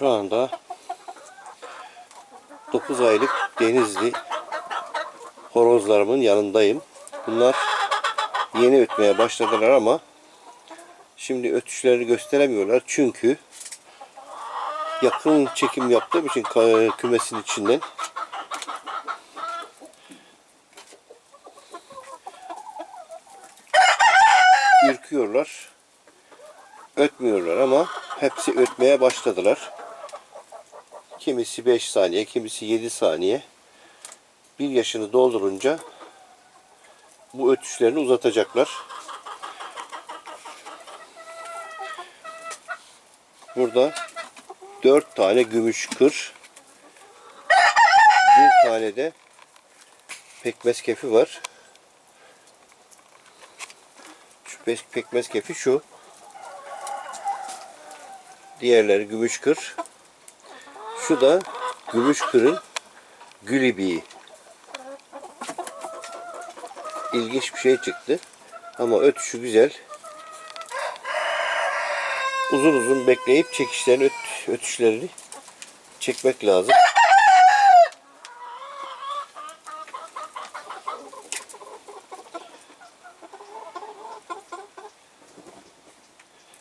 Şu anda 9 aylık denizli horozlarımın yanındayım. Bunlar yeni ötmeye başladılar ama şimdi ötüşlerini gösteremiyorlar çünkü yakın çekim yaptığım için kümesin içinden ürküyorlar. Ötmüyorlar ama hepsi ötmeye başladılar. Kimisi 5 saniye, kimisi 7 saniye. Bir yaşını doldurunca bu ötüşlerini uzatacaklar. Burada 4 tane gümüş kır. Bir tane de pekmez kefi var. Şu pek- pekmez kefi şu. Diğerleri gümüş kır. Şu da gümüş kırın gül ibiği. İlginç bir şey çıktı. Ama ötüşü güzel. Uzun uzun bekleyip çekişlerini, öt, ötüşlerini çekmek lazım.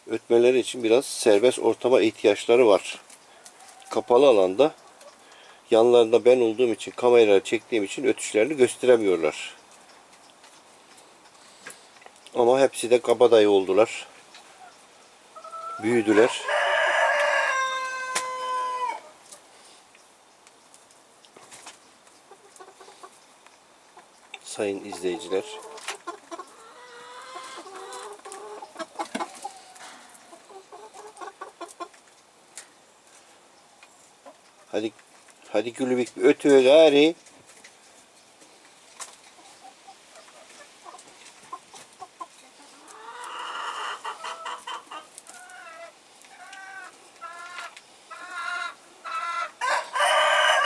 Ötmeleri için biraz serbest ortama ihtiyaçları var. Kapalı alanda yanlarında ben olduğum için kamerayla çektiğim için ötüşlerini gösteremiyorlar. Ama hepsi de kabadayı oldular. Büyüdüler. Sayın izleyiciler. Hadi hadi gülübük ötüyor gari.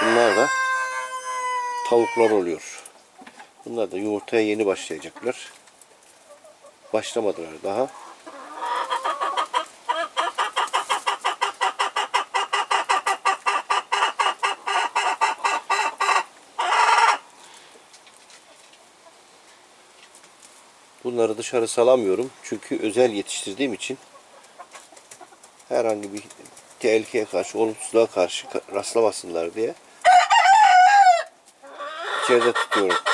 Bunlar da tavuklar oluyor. Bunlar da yumurtaya yeni başlayacaklar. Başlamadılar daha. Bunları dışarı salamıyorum. Çünkü özel yetiştirdiğim için herhangi bir tehlikeye karşı, olumsuzluğa karşı rastlamasınlar diye içeride tutuyorum.